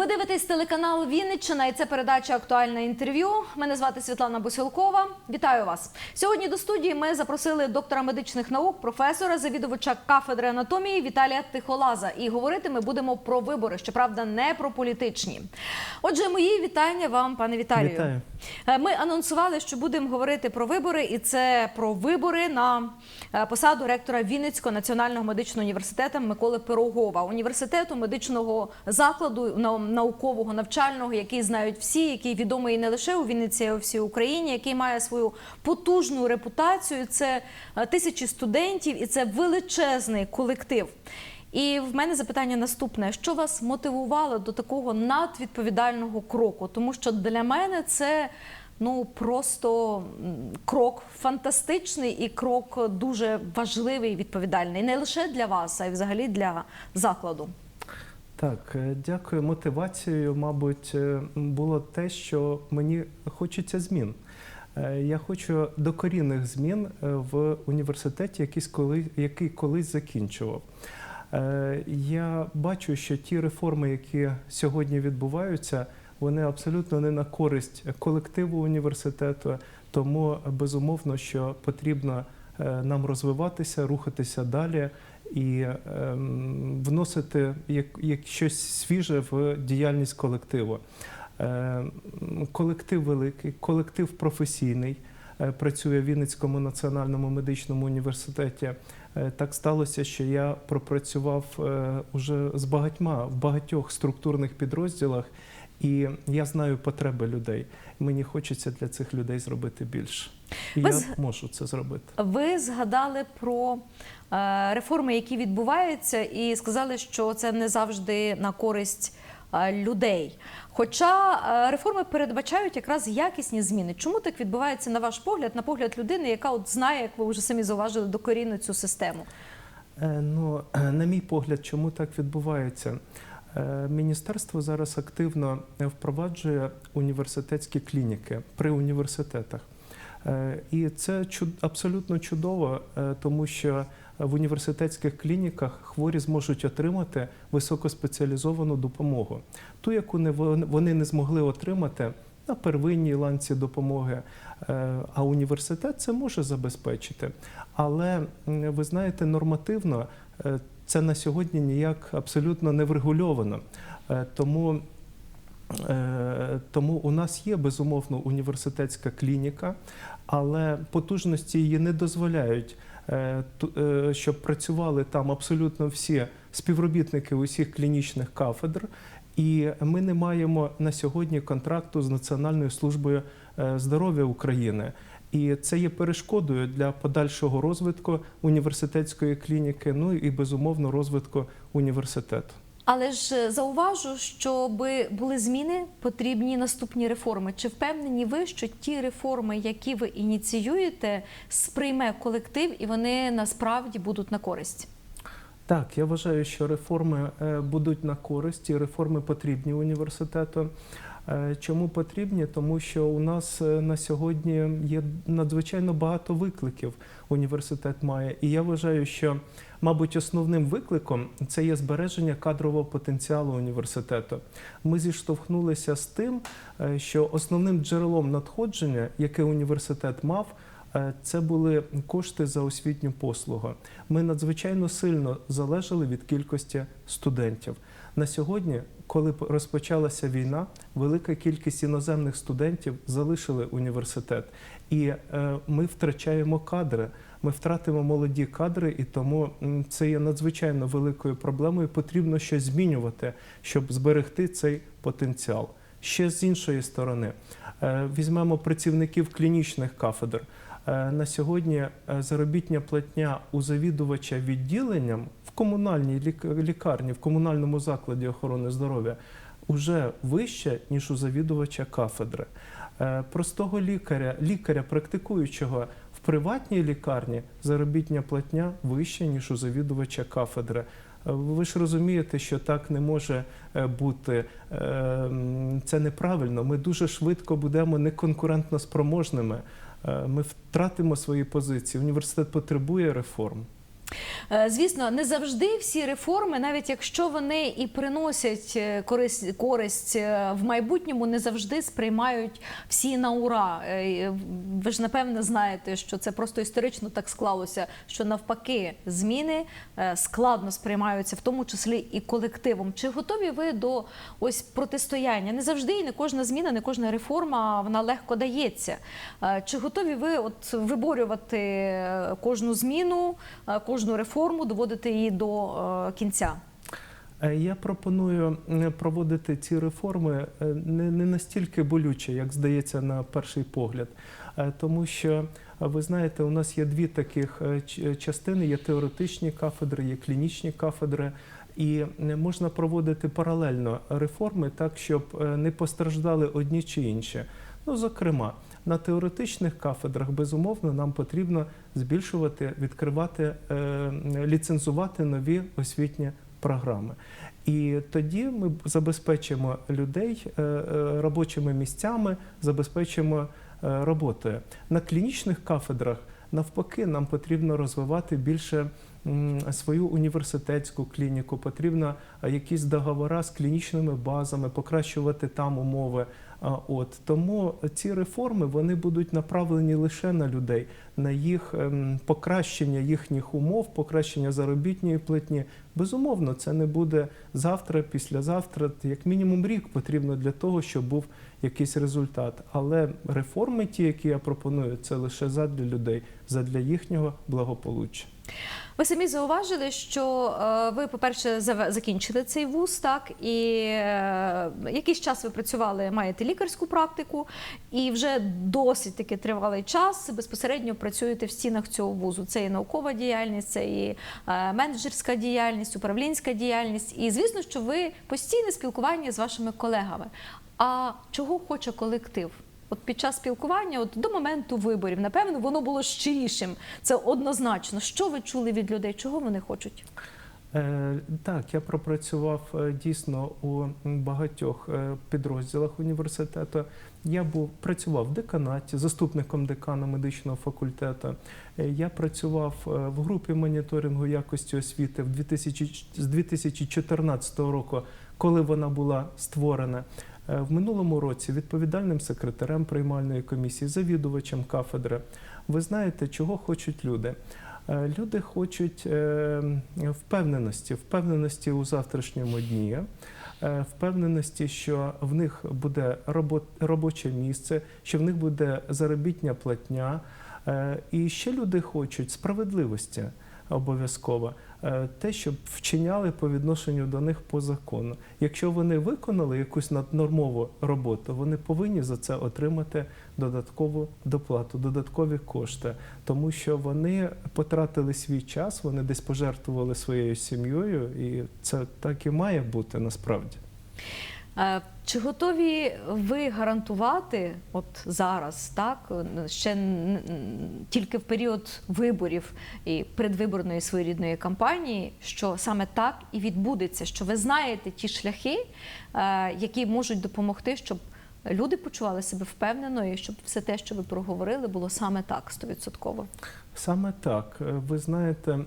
Ви дивитесь телеканал Вінниччина і це передача Актуальне інтерв'ю. Мене звати Світлана Босілкова. Вітаю вас. Сьогодні до студії ми запросили доктора медичних наук, професора, завідувача кафедри анатомії Віталія Тихолаза. І говорити ми будемо про вибори, щоправда, не про політичні. Отже, мої вітання вам, пане Віталію. Вітаю. Е, Ми анонсували, що будемо говорити про вибори, і це про вибори на е, посаду ректора Вінницького національного медичного університету Миколи Пирогова, університету медичного закладу нау- наукового навчального, який знають всі, який відомий не лише у Вінниці, а у всій Україні, який має свою потужну репутацію. Це е, тисячі студентів, і це величезний колектив. І в мене запитання наступне: що вас мотивувало до такого надвідповідального кроку? Тому що для мене це ну просто крок фантастичний і крок дуже важливий відповідальний не лише для вас, а й взагалі для закладу. Так, е, дякую. Мотивацією, мабуть, е, було те, що мені хочеться змін. Е, Я хочу докорінних змін в університеті, якийсь коли, який колись закінчував. Я бачу, що ті реформи, які сьогодні відбуваються, вони абсолютно не на користь колективу університету. Тому безумовно, що потрібно нам розвиватися, рухатися далі і ем, вносити як, як щось свіже в діяльність колективу. Е, колектив великий, колектив професійний. е, Працює в Вінницькому національному медичному університеті. Е, Так сталося, що я пропрацював е, уже з багатьма в багатьох структурних підрозділах, і я знаю потреби людей. Мені хочеться для цих людей зробити більше. І Ви я з- можу це зробити. Ви згадали про е, реформи, які відбуваються, і сказали, що це не завжди на користь е, людей. Хоча е, реформи передбачають якраз якісні зміни. Чому так відбувається на ваш погляд, на погляд людини, яка от знає, як ви вже самі зауважили, докорінно цю систему? Е, Ну, е, на мій погляд, чому так відбувається? Е, Міністерство зараз активно е, впроваджує університетські клініки при університетах. Е, І це абсолютно чудово, тому що в університетських клініках хворі зможуть отримати високоспеціалізовану допомогу, ту, яку вони не змогли отримати на первинній ланці допомоги. А університет це може забезпечити. Але ви знаєте, нормативно це на сьогодні ніяк абсолютно не врегульовано. Е, Тому Е, Тому у нас є безумовно університетська клініка, але потужності її не дозволяють, е, е, щоб працювали там абсолютно всі співробітники усіх клінічних кафедр. І ми не маємо на сьогодні контракту з Національною службою е, здоров'я України. І це є перешкодою для подальшого розвитку університетської клініки, ну і безумовно розвитку університету. Але ж е, зауважу, щоб були зміни, потрібні наступні реформи. Чи впевнені ви, що ті реформи, які ви ініціюєте, сприйме колектив і вони насправді будуть на користь? Так, я вважаю, що реформи е, будуть на користь, і реформи потрібні університету. Е, Чому потрібні? Тому що у нас е, на сьогодні є надзвичайно багато викликів. Університет має, і я вважаю, що, мабуть, основним викликом це є збереження кадрового потенціалу університету. Ми зіштовхнулися з тим, е, що основним джерелом надходження, яке університет мав, це були кошти за освітню послугу. Ми надзвичайно сильно залежали від кількості студентів. На сьогодні, коли розпочалася війна, велика кількість іноземних студентів залишили університет, і е, ми втрачаємо кадри. Ми втратимо молоді кадри, і тому це є надзвичайно великою проблемою. Потрібно щось змінювати, щоб зберегти цей потенціал. Ще з іншої сторони, е, візьмемо працівників клінічних кафедр. Е, На сьогодні заробітня платня у завідувача відділенням комунальній лік- лікарні, в комунальному закладі охорони здоров'я вже вища, ніж у завідувача кафедри. Е, Простого лікаря, лікаря практикуючого в приватній лікарні заробітня платня вища, ніж у завідувача кафедри. Е, Ви ж розумієте, що так не може е, бути. Це неправильно. Ми дуже швидко будемо неконкурентно спроможними. Ми втратимо свої позиції. Університет потребує реформ. Е, Звісно, не завжди всі реформи, навіть якщо вони і приносять е, користь, користь е, в майбутньому, не завжди сприймають всі на ура. Ви ж напевне знаєте, що це просто історично так склалося, що навпаки зміни складно сприймаються, в тому числі і колективом. Чи готові ви до ось протистояння? Не завжди і не кожна зміна, не кожна реформа вона легко дається. Чи готові ви от виборювати кожну зміну, е, кожну реформу, доводити її до е, кінця? Е, Я пропоную е, проводити ці реформи не, не настільки болюче, як здається на перший погляд. Тому що ви знаєте, у нас є дві таких частини: є теоретичні кафедри, є клінічні кафедри. І можна проводити паралельно реформи так, щоб не постраждали одні чи інші. Ну, зокрема, на теоретичних кафедрах безумовно нам потрібно збільшувати, відкривати, е, ліцензувати нові освітні програми. І тоді ми забезпечимо людей е, е, робочими місцями, забезпечимо роботою. На клінічних кафедрах навпаки нам потрібно розвивати більше свою університетську клініку, потрібно якісь договори з клінічними базами, покращувати там умови. От тому ці реформи вони будуть направлені лише на людей, на їх ем, покращення їхніх умов, покращення заробітної платні. Безумовно, це не буде завтра, післязавтра. Як мінімум рік потрібно для того, щоб був якийсь результат. Але реформи, ті, які я пропоную, це лише задля людей, задля їхнього благополуччя. Ви самі зауважили, що е, ви, по-перше, закінчили цей вуз, так і е, якийсь час ви працювали, маєте лікарську практику, і вже досить таки тривалий час безпосередньо працюєте в стінах цього вузу. Це і наукова діяльність, це і е, менеджерська діяльність, управлінська діяльність. І звісно, що ви постійне спілкування з вашими колегами. А чого хоче колектив? От під час спілкування, от до моменту виборів, напевно, воно було щирішим. Це однозначно. Що ви чули від людей? Чого вони хочуть? Е, Так, я пропрацював е, дійсно у багатьох е, підрозділах університету. Я був працював в деканаті, заступником декана медичного факультету. Я працював в групі моніторингу якості освіти в 2000, з 2014 року, коли вона була створена. В минулому році відповідальним секретарем приймальної комісії, завідувачем кафедри. Ви знаєте, чого хочуть люди? Е, Люди хочуть е, впевненості, впевненості у завтрашньому дні, е, впевненості, що в них буде робо- робоче місце, що в них буде заробітня платня. І ще люди хочуть справедливості обов'язково, те, щоб вчиняли по відношенню до них по закону. Якщо вони виконали якусь наднормову роботу, вони повинні за це отримати додаткову доплату, додаткові кошти, тому що вони потратили свій час, вони десь пожертвували своєю сім'єю, і це так і має бути насправді. Е, Чи готові ви гарантувати, от зараз, так ще тільки в період виборів і предвиборної своєрідної кампанії, що саме так і відбудеться? Що ви знаєте ті шляхи, е, які можуть допомогти, щоб люди почували себе впевнено, і щоб все те, що ви проговорили, було саме так, стовідсотково? Саме так. Е, Ви знаєте,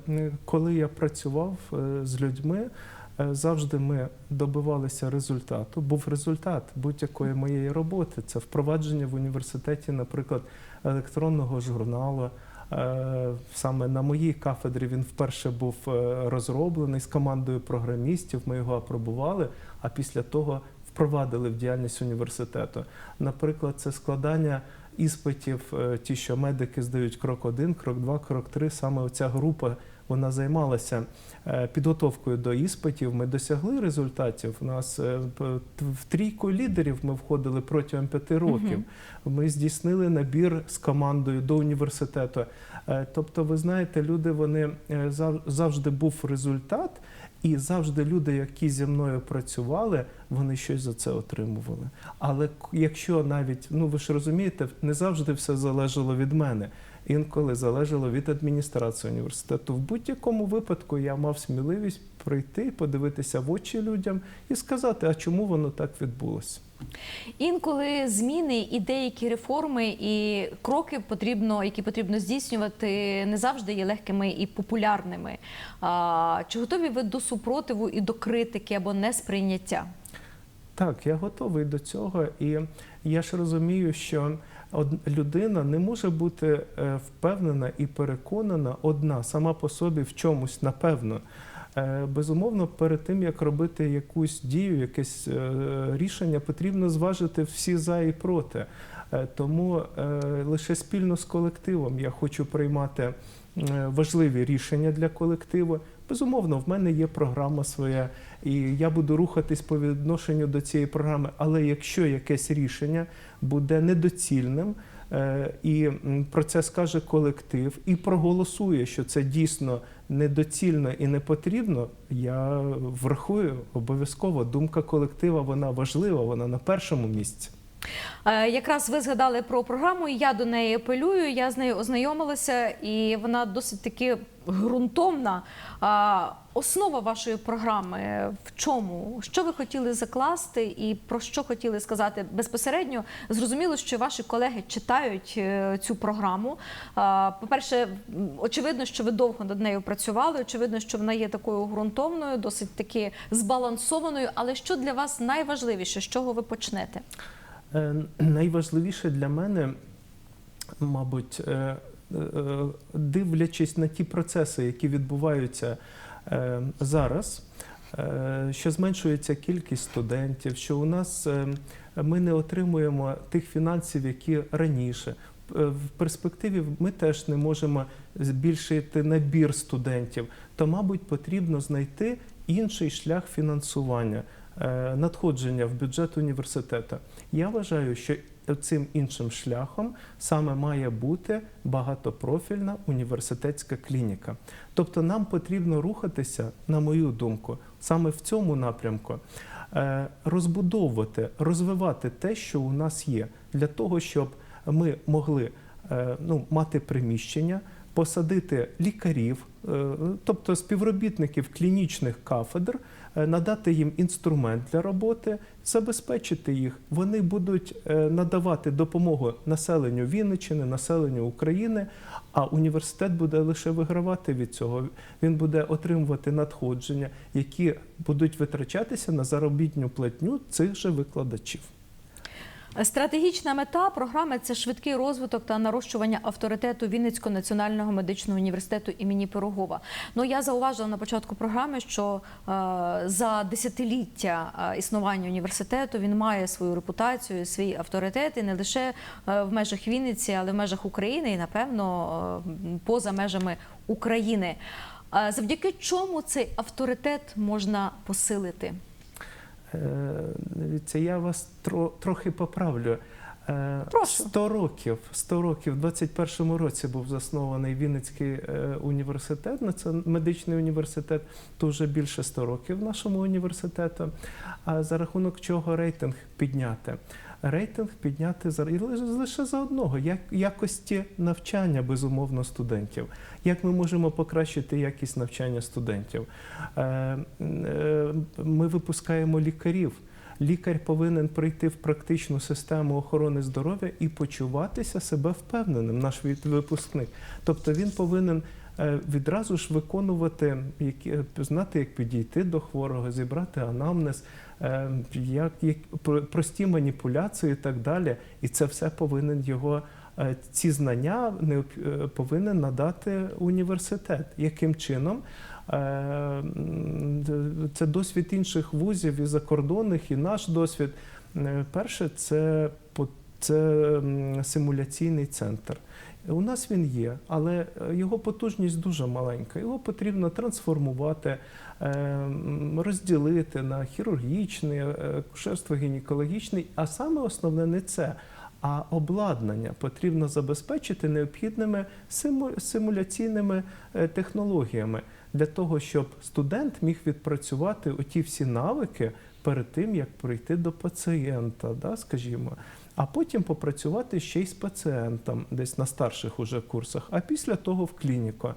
коли я працював з людьми, завжди ми добивалися результату. Був результат будь-якої моєї роботи. Це впровадження в університеті, наприклад, електронного журналу. Е, Саме на моїй кафедрі він вперше був е, розроблений з командою програмістів. Ми його апробували, а після того впровадили в діяльність університету. Наприклад, це складання іспитів, е, ті, що медики здають крок один, крок два, крок три. Саме оця група вона займалася е, підготовкою до іспитів. Ми досягли результатів. У нас е, в трійку лідерів ми входили протягом п'яти років. Ми здійснили набір з командою до університету. Е, Тобто, ви знаєте, люди вони завжди був результат. І завжди люди, які зі мною працювали, вони щось за це отримували. Але якщо навіть, ну ви ж розумієте, не завжди все залежало від мене. Інколи залежало від адміністрації університету. В будь-якому випадку я мав сміливість прийти, подивитися в очі людям і сказати, а чому воно так відбулося. Інколи зміни і деякі реформи і кроки потрібно, які потрібно здійснювати, не завжди є легкими і популярними. Чи готові ви до супротиву і до критики або несприйняття? Так, я готовий до цього, і я ж розумію, що людина не може бути е, впевнена і переконана одна сама по собі в чомусь, напевно. Е, Безумовно, перед тим як робити якусь дію, якесь е, рішення, потрібно зважити всі за і проти. Е, Тому лише спільно з колективом я хочу приймати важливі рішення для колективу. Безумовно, в мене є програма своя, і я буду рухатись по відношенню до цієї програми. Але якщо якесь рішення буде недоцільним, і про це скаже колектив, і проголосує, що це дійсно недоцільно і не потрібно, я врахую обов'язково. Думка колектива вона важлива, вона на першому місці. Е, Якраз ви згадали про програму, і я до неї апелюю. Я з нею ознайомилася, і вона досить таки ґрунтовна. Основа вашої програми в чому? Що ви хотіли закласти, і про що хотіли сказати безпосередньо? Зрозуміло, що ваші колеги читають е, цю програму. По-перше, очевидно, що ви довго над нею працювали. Очевидно, що вона є такою ґрунтовною, досить таки збалансованою. Але що для вас найважливіше? З чого ви почнете? Е, Найважливіше для мене, мабуть, е, е, дивлячись на ті процеси, які відбуваються зараз, що зменшується кількість студентів, що у нас ми не отримуємо тих фінансів, які раніше. В перспективі ми теж не можемо збільшити набір студентів, то, мабуть, потрібно знайти інший шлях фінансування, надходження в бюджет університету. Я вважаю, що цим іншим шляхом саме має бути багатопрофільна університетська клініка. Тобто нам потрібно рухатися, на мою думку, саме в цьому напрямку, е, розбудовувати, розвивати те, що у нас є, для того, щоб ми могли е, ну, мати приміщення, посадити лікарів, е, тобто співробітників клінічних кафедр, е, надати їм інструмент для роботи, забезпечити їх. Вони будуть е, надавати допомогу населенню Вінниччини, населенню України, а університет буде лише вигравати від цього. Він буде отримувати надходження, які будуть витрачатися на заробітню платню цих же викладачів. Стратегічна мета програми це швидкий розвиток та нарощування авторитету Вінницького національного медичного університету імені Пирогова. Ну я зауважила на початку програми, що е, за десятиліття е, існування університету він має свою репутацію, свій авторитет і не лише е, в межах Вінниці, але в межах України і напевно е, поза межами України. Завдяки чому цей авторитет можна посилити? Е, Дивіться, я вас тро, трохи поправлю. Е, Прошу. 100 років, 100 років, в 21-му році був заснований Вінницький е, університет, Це медичний університет, то вже більше 100 років нашому університету. А за рахунок чого рейтинг підняти? Рейтинг підняти за лише, за одного як якості навчання, безумовно, студентів. Як ми можемо покращити якість навчання студентів? Е, е, Ми випускаємо лікарів. Лікар повинен прийти в практичну систему охорони здоров'я і почуватися себе впевненим, наш випускник. Тобто він повинен е, відразу ж виконувати, знати, як підійти до хворого, зібрати анамнез, як, як прості маніпуляції і так далі. І це все повинен його. е, Ці знання необ- е, повинен надати університет. Яким чином? Е, Це досвід інших вузів і закордонних, і наш досвід. Е, Перше, це, це симуляційний центр. У нас він є, але е, його потужність дуже маленька. Його потрібно трансформувати, е, розділити на хірургічний, е, акушерство гінекологічний. А саме основне не це. А обладнання потрібно забезпечити необхідними симу- симуляційними е, технологіями для того, щоб студент міг відпрацювати оті всі навики перед тим, як прийти до пацієнта, да, скажімо. А потім попрацювати ще й з пацієнтом, десь на старших уже курсах, а після того в клініку.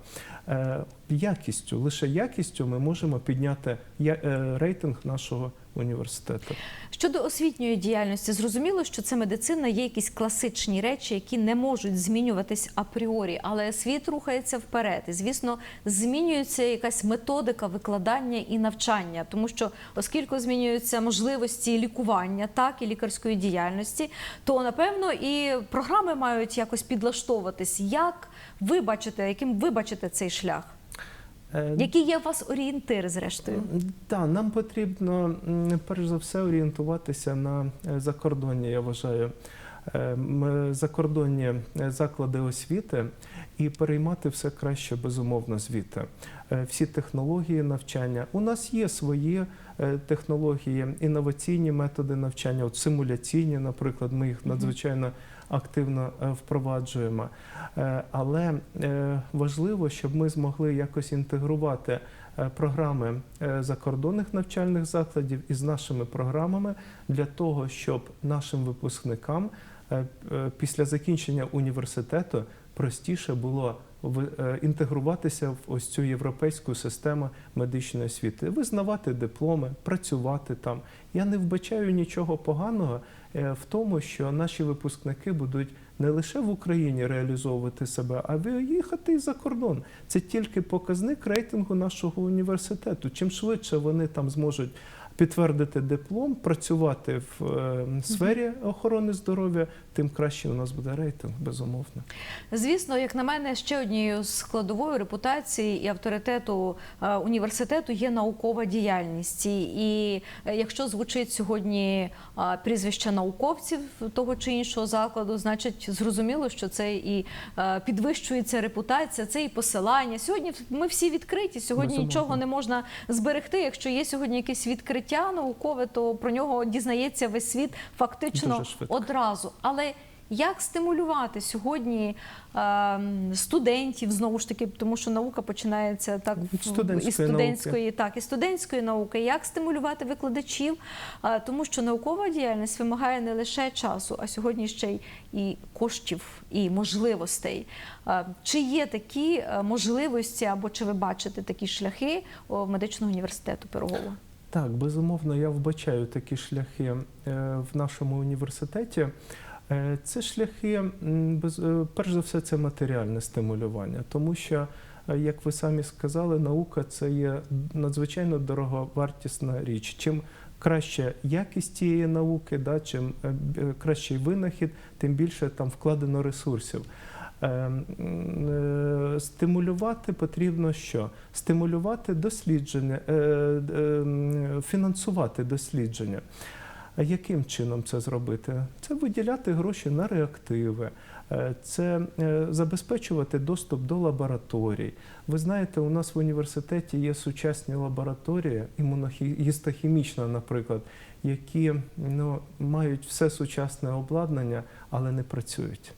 Е, якістю, лише якістю ми можемо підняти е, рейтинг нашого університету. Щодо освітньої діяльності, зрозуміло, що це медицина є якісь класичні речі, які не можуть змінюватись апріорі, але світ рухається вперед. І звісно, змінюється якась методика викладання і навчання, тому що оскільки змінюються можливості лікування, так і лікарської діяльності, то напевно і програми мають якось підлаштовуватись. Як ви бачите, яким ви бачите цей шлях? Е, Які є у вас орієнтири, зрештою? Так, нам потрібно перш за все орієнтуватися на е, закордонні, я вважаю, е, закордонні заклади освіти і переймати все краще безумовно звідти. Всі технології навчання. У нас є свої технології, інноваційні методи навчання, от симуляційні, наприклад, ми їх надзвичайно активно е, впроваджуємо. Е, Але е, важливо, щоб ми змогли якось інтегрувати програми закордонних навчальних закладів із нашими програмами для того, щоб нашим випускникам після закінчення університету простіше було інтегруватися в ось цю європейську систему медичної освіти, визнавати дипломи, працювати там. Я не вбачаю нічого поганого в тому, що наші випускники будуть не лише в Україні реалізовувати себе, а виїхати і за кордон. Це тільки показник рейтингу нашого університету. Чим швидше вони там зможуть підтвердити диплом, працювати в е, сфері охорони здоров'я, тим краще у нас буде рейтинг, безумовно. Звісно, як на мене, ще однією складовою репутації і авторитету е, університету є наукова діяльність. І, е, якщо звучить сьогодні прізвище науковців того чи іншого закладу, значить зрозуміло, що це і підвищується репутація, це і посилання. Сьогодні ми всі відкриті. Сьогодні Безумовно. нічого не можна зберегти. Якщо є сьогодні якесь відкриття наукове, то про нього дізнається весь світ фактично одразу. Але як стимулювати сьогодні ем, студентів знову ж таки, тому що наука починається так Від студентської із студентської, так і студентської науки. Як стимулювати викладачів? Е, тому що наукова діяльність вимагає не лише часу, а сьогодні ще й і коштів, і можливостей. Е, Чи є такі е, можливості, або чи ви бачите такі шляхи медичного університету Пирогова? Так, безумовно, я вбачаю такі шляхи е, в нашому університеті. Це шляхи, е, перш за все, це матеріальне стимулювання, тому що, е, як ви самі сказали, наука це є надзвичайно дороговартісна річ. Чим краща якість тієї науки, чим кращий винахід, тим більше там вкладено ресурсів. Е, е, Стимулювати потрібно що? Стимулювати дослідження, е, фінансувати дослідження. А яким чином це зробити? Це виділяти гроші на реактиви, це забезпечувати доступ до лабораторій. Ви знаєте, у нас в університеті є сучасні лабораторії, імунохістохімічна, наприклад, які ну, мають все сучасне обладнання, але не працюють.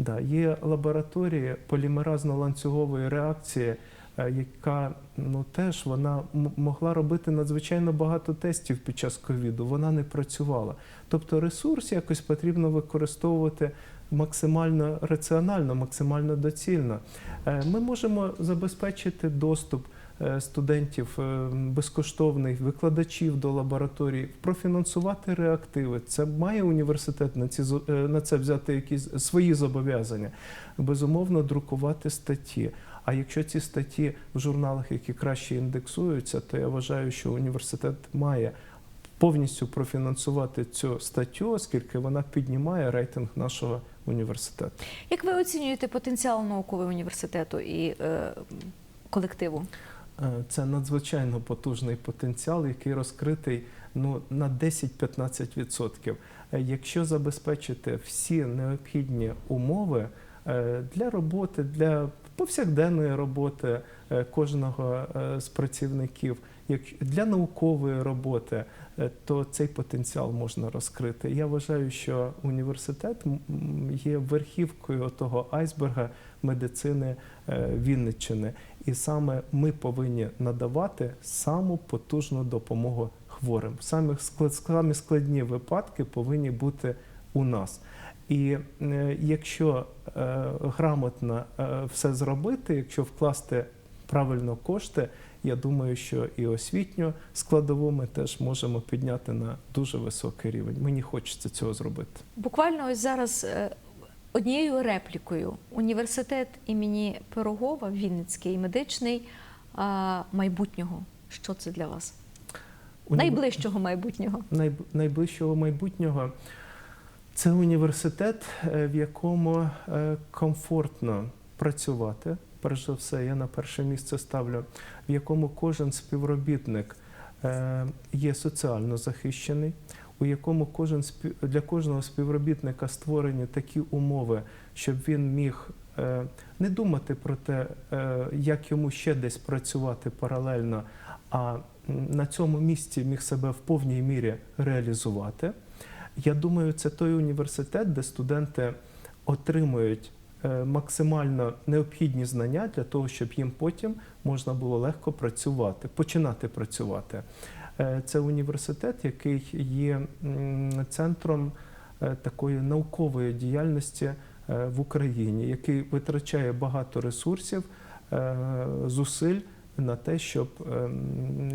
Да, є лабораторії полімеразно-ланцюгової реакції, е, яка ну теж вона могла робити надзвичайно багато тестів під час ковіду. Вона не працювала. Тобто ресурс якось потрібно використовувати максимально раціонально, максимально доцільно. Е, Ми можемо забезпечити доступ студентів е, безкоштовний, викладачів до лабораторій, профінансувати реактиви. Це має університет на ці е, на це взяти якісь свої зобов'язання. Безумовно, друкувати статті. А якщо ці статті в журналах, які краще індексуються, то я вважаю, що університет має повністю профінансувати цю статтю, оскільки вона піднімає рейтинг нашого університету. Як ви оцінюєте потенціал наукового університету і е, колективу? Е, Це надзвичайно потужний потенціал, який розкритий ну, на 10-15%. Е, Якщо забезпечити всі необхідні умови е, для роботи, для повсякденної роботи кожного з працівників, для наукової роботи, то цей потенціал можна розкрити. Я вважаю, що університет є верхівкою того айсберга медицини е, Вінниччини. І саме ми повинні надавати саму потужну допомогу хворим. Склад- самі складні випадки повинні бути у нас. І е, якщо е, грамотно все зробити, якщо вкласти правильно кошти, я думаю, що і освітню складову ми теж можемо підняти на дуже високий рівень. Мені хочеться цього зробити. Буквально ось зараз однією реплікою університет імені Пирогова, Вінницький медичний майбутнього. Що це для вас? Найближчого майбутнього. найб- найближчого майбутнього це університет, е, в якому е, комфортно працювати. Перш за все, я на перше місце ставлю, в якому кожен співробітник е, є соціально захищений, у якому кожен для кожного співробітника створені такі умови, щоб він міг е, не думати про те, е, як йому ще десь працювати паралельно, а на цьому місці міг себе в повній мірі реалізувати. Я думаю, це той університет, де студенти отримують е, максимально необхідні знання для того, щоб їм потім можна було легко працювати, починати працювати. Е, Це університет, який є центром е, такої наукової діяльності е, в Україні, який витрачає багато ресурсів, зусиль на те, щоб,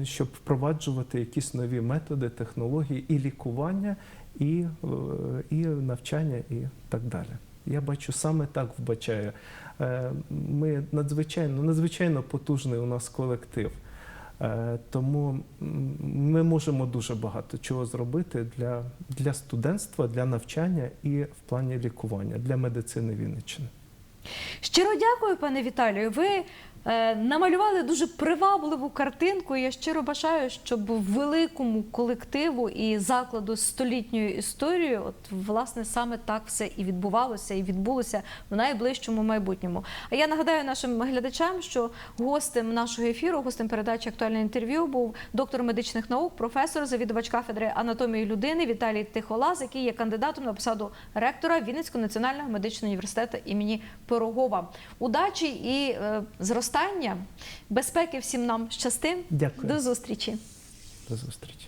щоб впроваджувати якісь нові методи, технології і лікування, і, і навчання, і так далі. Я бачу саме так вбачаю. Ми надзвичайно, надзвичайно потужний у нас колектив. Е, Тому ми можемо дуже багато чого зробити для, для студентства, для навчання і в плані лікування для медицини Вінниччини. Щиро дякую, пане Віталію. Ви намалювали дуже привабливу картинку. Я щиро бажаю, щоб великому колективу і закладу з столітньою історією, от власне саме так все і відбувалося, і відбулося в найближчому майбутньому. А я нагадаю нашим глядачам, що гостем нашого ефіру, гостем передачі актуальне інтерв'ю був доктор медичних наук, професор, завідувач кафедри анатомії людини Віталій Тихолаз, який є кандидатом на посаду ректора Вінницького національного медичного університету імені Пирогова. Удачі і е, зростання, безпеки всім нам щастим. Дякую. До зустрічі. До зустрічі.